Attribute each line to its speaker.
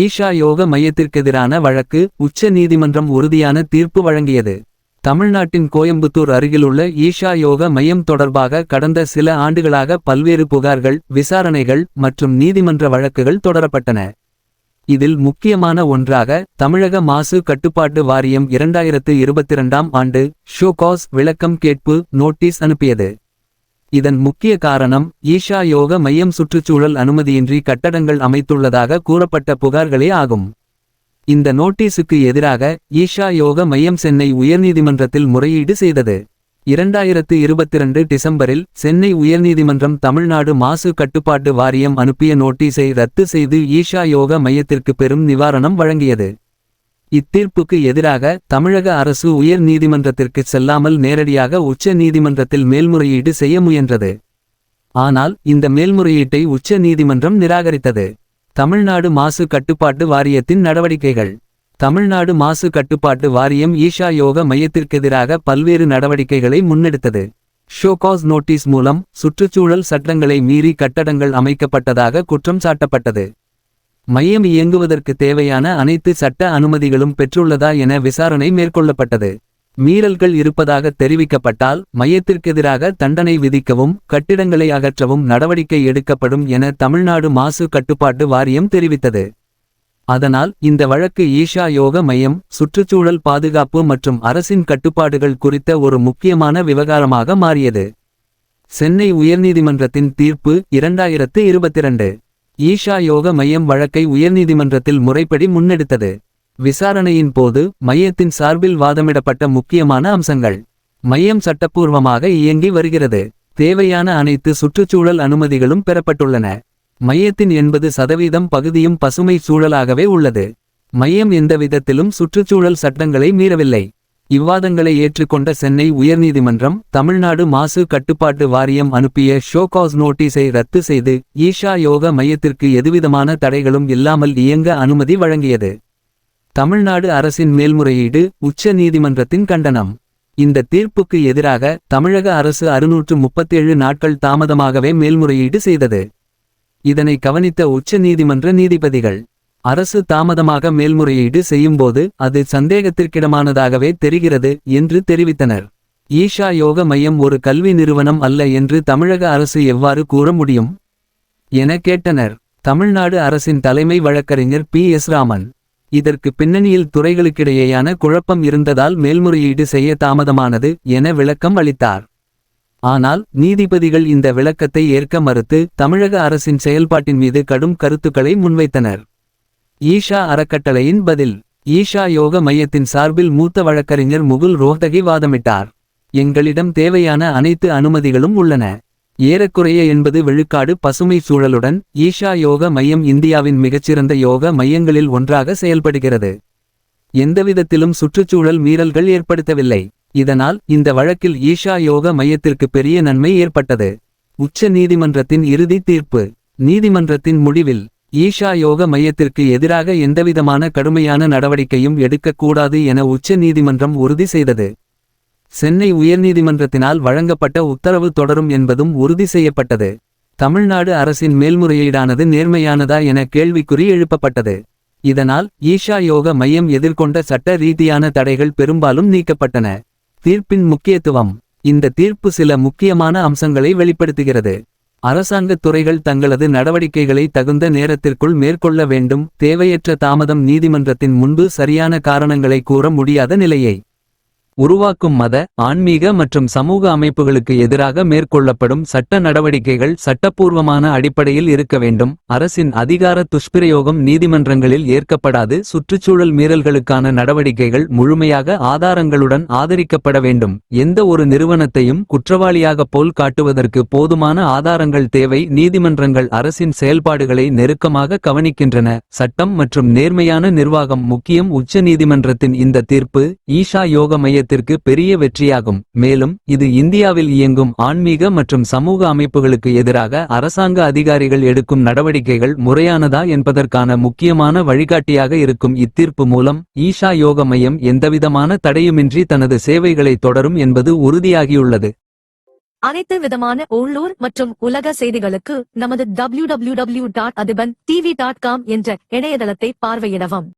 Speaker 1: ஈஷா யோக மையத்திற்கெதிரான வழக்கு உச்ச நீதிமன்றம் உறுதியான தீர்ப்பு வழங்கியது. தமிழ்நாட்டின் கோயம்புத்தூர் அருகிலுள்ள ஈஷா யோக மையம் தொடர்பாக கடந்த சில ஆண்டுகளாக பல்வேறு புகார்கள் விசாரணைகள் மற்றும் நீதிமன்ற வழக்குகள் தொடரப்பட்டன. இதில் முக்கியமான ஒன்றாக தமிழக மாசு கட்டுப்பாட்டு வாரியம் இரண்டாயிரத்து இருபத்திரண்டாம் ஆண்டு ஷோகாஸ் விளக்கம் கேட்பு நோட்டீஸ் அனுப்பியது. இதன் முக்கிய காரணம் ஈஷா யோக மையம் சுற்றுச்சூழல் அனுமதியின்றி கட்டடங்கள் அமைத்துள்ளதாக கூறப்பட்ட புகார்களே ஆகும். இந்த நோட்டீஸுக்கு எதிராக ஈஷா யோக மையம் சென்னை உயர்நீதிமன்றத்தில் முறையீடு செய்தது. இரண்டாயிரத்து இருபத்திரண்டு டிசம்பரில் சென்னை உயர்நீதிமன்றம் தமிழ்நாடு மாசு கட்டுப்பாட்டு வாரியம் அனுப்பிய நோட்டீஸை ரத்து செய்து ஈஷா யோக மையத்திற்கு பெரும் நிவாரணம் வழங்கியது. இத்தீர்ப்புக்கு எதிராக தமிழக அரசு உயர் நீதிமன்றத்திற்கு செல்லாமல் நேரடியாக உச்ச நீதிமன்றத்தில் மேல்முறையீடு செய்ய முயன்றது. ஆனால் இந்த மேல்முறையீட்டை உச்ச நீதிமன்றம் நிராகரித்தது. தமிழ்நாடு மாசு கட்டுப்பாட்டு வாரியத்தின் நடவடிக்கைகள். தமிழ்நாடு மாசு கட்டுப்பாட்டு வாரியம் ஈஷா யோக மையத்திற்கெதிராக பல்வேறு நடவடிக்கைகளை முன்னெடுத்தது. ஷோகாஸ் நோட்டீஸ் மூலம் சுற்றுச்சூழல் சட்டங்களை மீறி கட்டடங்கள் அமைக்கப்பட்டதாக குற்றம் சாட்டப்பட்டது. மையம் இயங்குவதற்கு தேவையான அனைத்து சட்ட அனுமதிகளும் பெற்றுள்ளதா என விசாரணை மேற்கொள்ளப்பட்டது. மீறல்கள் இருப்பதாக தெரிவிக்கப்பட்டால் மையத்திற்கெதிராக தண்டனை விதிக்கவும் கட்டிடங்களை அகற்றவும் நடவடிக்கை எடுக்கப்படும் என தமிழ்நாடு மாசு கட்டுப்பாட்டு வாரியம் தெரிவித்தது. அதனால் இந்த வழக்கு ஈஷா யோக மையம் சுற்றுச்சூழல் பாதுகாப்பு மற்றும் அரசின் கட்டுப்பாடுகள் குறித்த ஒரு முக்கியமான விவகாரமாக மாறியது. சென்னை உயர்நீதிமன்றத்தின் தீர்ப்பு இரண்டாயிரத்து இருபத்திரண்டு ஈஷா யோக மையம் வழக்கை உயர்நீதிமன்றத்தில் முறைப்படி முன்னெடுத்தது. விசாரணையின் போது மையத்தின் சார்பில் வாதமிடப்பட்ட முக்கியமான அம்சங்கள். மையம் சட்டப்பூர்வமாக இயங்கி வருகிறது. தேவையான அனைத்து சுற்றுச்சூழல் அனுமதிகளும் பெறப்பட்டுள்ளன. மையத்தின் எண்பது சதவீதம் பகுதியும் பசுமை சூழலாகவே உள்ளது. மையம் எந்தவிதத்திலும் சுற்றுச்சூழல் சட்டங்களை மீறவில்லை. இவ்வாதங்களை ஏற்றுக்கொண்ட சென்னை உயர்நீதிமன்றம் தமிழ்நாடு மாசு கட்டுப்பாட்டு வாரியம் அனுப்பிய ஷோகாஸ் நோட்டீஸை ரத்து செய்து ஈஷா யோக மையத்திற்கு எதுவிதமான தடைகளும் இல்லாமல் இயங்க அனுமதி வழங்கியது. தமிழ்நாடு அரசின் மேல்முறையீடு உச்ச நீதிமன்றத்தின் கண்டனம். இந்த தீர்ப்புக்கு எதிராக தமிழக அரசு அறுநூற்று முப்பத்தேழு நாட்கள் தாமதமாகவே மேல்முறையீடு செய்தது. இதனை கவனித்த உச்ச நீதிமன்ற நீதிபதிகள் அரசு தாமதமாக மேல்முறையீடு செய்யும்போது அது சந்தேகத்திற்கிடமானதாகவே தெரிகிறது என்று தெரிவித்தனர். ஈஷா யோக மையம் ஒரு கல்வி நிறுவனம் அல்ல என்று தமிழக அரசு எவ்வாறு கூற முடியும்? என கேட்டனர். தமிழ்நாடு அரசின் தலைமை வழக்கறிஞர் பி. எஸ். ராமன். இதற்கு பின்னணியில் துறைகளுக்கிடையேயான குழப்பம் இருந்ததால் மேல்முறையீடு செய்ய தாமதமானது என விளக்கம் அளித்தார். ஆனால் நீதிபதிகள் இந்த விளக்கத்தை ஏற்க மறுத்து தமிழக அரசின் செயல்பாட்டின் மீது கடும் கருத்துக்களை முன்வைத்தனர். ஈஷா அறக்கட்டளையின் பதில். ஈஷா யோக மையத்தின் சார்பில் மூத்த வழக்கறிஞர் முகுல் ரோஹ்தகி வாதமிட்டார் எங்களிடம் தேவையான அனைத்து அனுமதிகளும் உள்ளன. ஏறக்குறைய என்பது விழுக்காடு பசுமை சூழலுடன் ஈஷா யோக மையம் இந்தியாவின் மிகச்சிறந்த யோக மையங்களில் ஒன்றாக செயல்படுகிறது. எந்தவிதத்திலும் சுற்றுச்சூழல் மீறல்கள் ஏற்படுத்தவில்லை. இதனால் இந்த வழக்கில் ஈஷா யோக மையத்திற்கு பெரிய நன்மை ஏற்பட்டது. உச்ச நீதிமன்றத்தின் இறுதி தீர்ப்பு. நீதிமன்றத்தின் முடிவில் ஈஷா யோக மையத்திற்கு எதிராக எந்தவிதமான கடுமையான நடவடிக்கையும் எடுக்கக்கூடாது என உச்ச நீதிமன்றம் உறுதி செய்தது. சென்னை உயர்நீதிமன்றத்தினால் வழங்கப்பட்ட உத்தரவு தொடரும் என்பதும் உறுதி செய்யப்பட்டது. தமிழ்நாடு அரசின் மேல்முறையீடானது நேர்மையானதா என கேள்விக்குறி எழுப்பப்பட்டது. இதனால் ஈஷா யோக மையம் எதிர்கொண்ட சட்ட ரீதியான தடைகள் பெரும்பாலும் நீக்கப்பட்டன. தீர்ப்பின் முக்கியத்துவம். இந்த தீர்ப்பு சில முக்கியமான அம்சங்களை வெளிப்படுத்துகிறது. அரசாங்கத் துறைகள் தங்களது நடவடிக்கைகளை தகுந்த நேரத்திற்குள் மேற்கொள்ள வேண்டும் தேவையற்ற தாமதம் நீதிமன்றத்தின் முன்பு சரியான காரணங்களை கூற முடியாத நிலையை. உருவாக்கும் மத ஆன்மீக மற்றும் சமூக அமைப்புகளுக்கு எதிராக மேற்கொள்ளப்படும் சட்ட நடவடிக்கைகள் சட்டப்பூர்வமான அடிப்படையில் இருக்க வேண்டும். அரசின் அதிகார துஷ்பிரயோகம் நீதிமன்றங்களில் ஏற்கப்படாது. சுற்றுச்சூழல் மீறல்களுக்கான நடவடிக்கைகள் முழுமையாக ஆதாரங்களுடன் ஆதரிக்கப்பட வேண்டும். எந்த ஒரு நிறுவனத்தையும் குற்றவாளியாக போல் காட்டுவதற்கு போதுமான ஆதாரங்கள் தேவை. நீதிமன்றங்கள் அரசின் செயல்பாடுகளை நெருக்கமாக கவனிக்கின்றன. சட்டம் மற்றும் நேர்மையான நிர்வாகம் முக்கியம். உச்ச நீதிமன்றத்தின் இந்த தீர்ப்பு ஈஷா யோக மைய மையத்திற்கு பெரிய வெற்றியாகும். மேலும் இது இந்தியாவில் இயங்கும் ஆன்மீக மற்றும் சமூக அமைப்புகளுக்கு எதிராக அரசாங்க அதிகாரிகள் எடுக்கும் நடவடிக்கைகள் முறையானதா என்பதற்கான முக்கியமான வழிகாட்டியாக இருக்கும் இத்தீர்ப்பு மூலம் ஈஷா யோக மையம் எந்தவிதமான தடையுமின்றி தனது சேவைகளை தொடரும் என்பது உறுதியாகியுள்ளது.
Speaker 2: அனைத்து விதமான உள்ளூர் மற்றும் உலக செய்திகளுக்கு நமது W W W dot Athiban TV dot com என்ற இணையதளத்தை பார்வையிடவும்.